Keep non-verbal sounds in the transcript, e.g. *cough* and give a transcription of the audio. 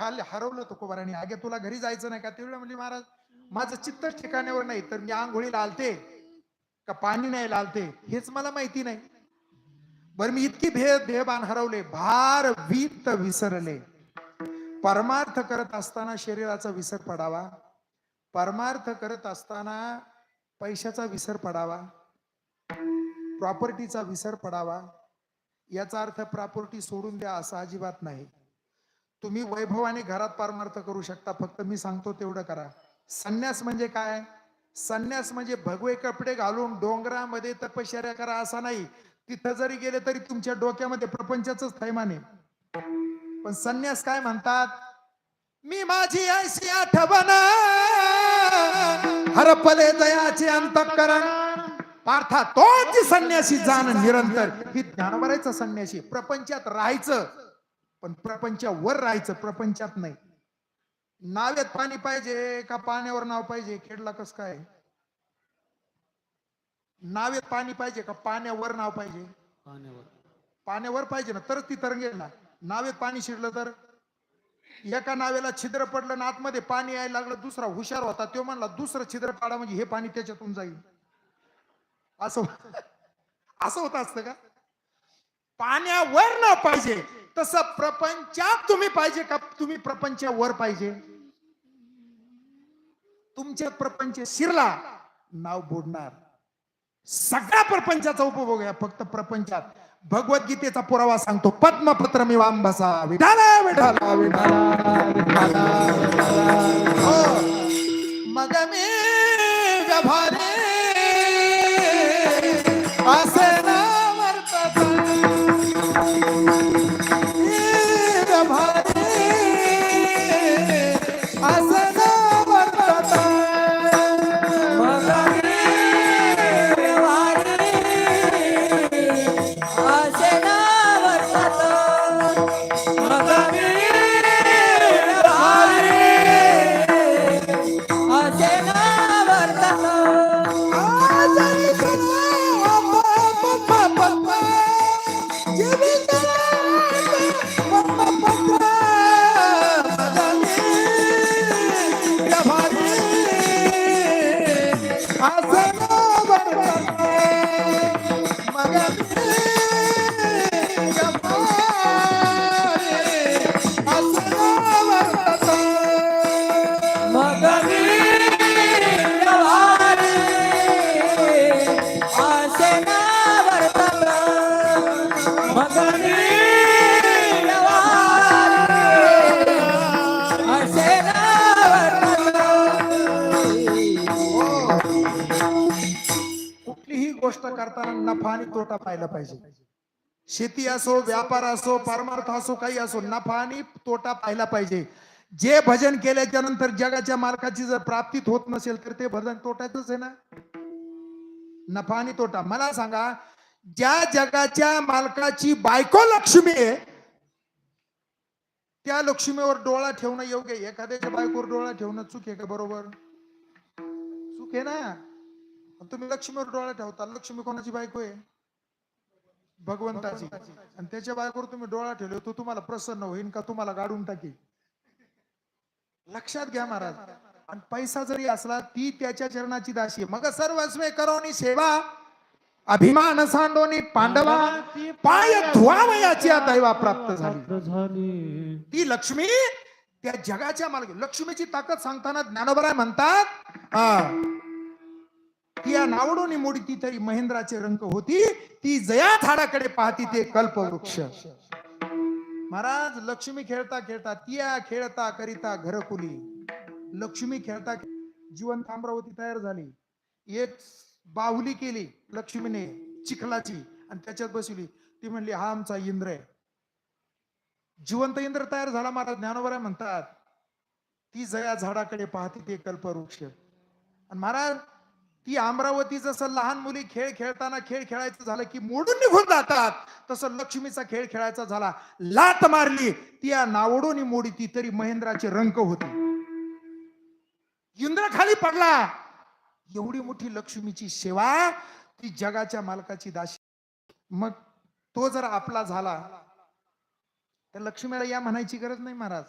हाल हरवलं तुकोबाराने आगे तुला घरी जायचं नाही का? तेवढं म्हणजे महाराज माझं चित्तच ठिकाण्यावर नाही तर मी आंघोळी लालते का पाणी नाही लालते? हेच मला माहिती नाही. बरं मी इतकी भेद भेबान हरवले भार वित्त विसरले. परमार्थ करत असताना शरीराचा विसर पडावा. परमार्थ करत असताना पैशाचा विसर पडावा. प्रॉपर्टीचा विसर पडावा. याचा अर्थ प्रॉपर्टी सोडून द्या असं अजिबात नाही. तुम्ही वैभवाने घरात पारमार्थ करू शकता. फक्त मी सांगतो तेवढं करा. संन्यास म्हणजे काय? संन्यास म्हणजे भगवे कपडे घालून डोंगरामध्ये तपश्चर्या करा असा नाही. तिथं जरी गेले तरी तुमच्या डोक्यामध्ये प्रपंचाच थैमाने पण संन्यास काय म्हणतात? मी माझी ऐशी आठवण हरपले दयाचे अंतकरण. पार्था तोच संन्यासी जाण निरंतर. ही ज्ञानवरायचं संन्यासी प्रपंचात राहायचं. पण प्रपंचावर राहायचं प्रपंचात नाही. नावेत पाणी पाहिजे का पाण्यावर नाव पाहिजे? खेडला कस काय? नावेत पाणी पाहिजे का पाण्यावर नाव पाहिजे? पाण्यावर. पाण्यावर पाहिजे ना तरच ती तरंगेल ना. नावेत पाणी शिरलं तर? एका नावेला छिद्र पडलं ना आतमध्ये पाणी यायला लागलं दुसरा हुशार होता तो म्हणला दुसरं छिद्र पाडा म्हणजे हे पाणी त्याच्यातून जाईल. असं *laughs* असं होत असतं का? पाण्यावर ना पाहिजे. तसं प्रपंचात तुम्ही पाहिजे का? तुम्ही प्रपंचावर पाहिजे. तुमच्या प्रपंच शिरला नाव बुडणार. सगळ्या प्रपंचाचा उपभोग आहे फक्त प्रपंचात. भगवद्गीतेचा पुरावा सांगतो पद्मपत्र मी वांबसा विठाला विठाला विठाला हो. मग मी असे graduar. करताना नफा आणि तोटा पाहिला पाहिजे. शेती असो व्यापार असो परमार्थ असो काही असो नफा आणि तोटा पाहिला पाहिजे. जे भजन केल्याच्यानंतर जगाच्या मालकाची जर प्राप्तीत होत नसेल तर ते भजन तोट्याच आहे ना? नफा आणि तोटा. मला सांगा ज्या जगाच्या मालकाची बायको लक्ष्मी आहे त्या लक्ष्मीवर डोळा ठेवणं योग्य आहे. एखाद्याच्या बायकोवर डोळा ठेवणं चूक आहे का? बरोबर? चूक आहे ना? तुम्ही लक्ष्मीवर डोळा ठेवता लक्ष्मी कोणाची बायको आहे? भगवंताची. आणि त्याच्या बायकोवर तुम्ही डोळा ठेवले तो तुम्हाला प्रसन्न होईल का तुम्हाला गाडून टाकेल? लक्षात घ्या महाराज. आणि पैसा जरी असला ती त्याच्या चरणाची दासी आहे. मग सर्वस्वे करोनी सेवा अभिमान सांडोनी पांडवा पाय धुवावयाची दैवा प्राप्त झाली. ती लक्ष्मी त्या जगाच्या मालक लक्ष्मीची ताकद सांगताना ज्ञानोबराय म्हणतात हा, या नावडोनी मोडती ती तरी महेंद्राचे रंग होती ती जया झाडाकडे पाहती ते कल्पवृक्ष. महाराज लक्ष्मी खेळता खेळता तिया खेळता करिता घरकुली. लक्ष्मी खेळता जीवन थांबरावती तयार झाली. एक बाहुली केली लक्ष्मीने चिखलाची आणि त्याच्यात बसवली ती म्हणली हा आमचा इंद्र आहे. जिवंत इंद्र तयार झाला महाराज ज्ञानोबरा म्हणतात ती जया झाडाकडे पाहते ते कल्पवृक्ष. आणि महाराज ती अमरावती जसं लहान मुली खेळ खेळताना खेळ खेळायचं झालं की मोडून निघून जातात तसं लक्ष्मीचा खेळ खेळायचा झाला. लात मारली ती या नावडोनी मोडी ती तरी महेंद्राचे रंक होती. इंद्र खाली पडला. एवढी मोठी लक्ष्मीची सेवा ती जगाच्या मालकाची दाशी. मग तो जर आपला झाला तर लक्ष्मीला या म्हणायची गरज नाही महाराज.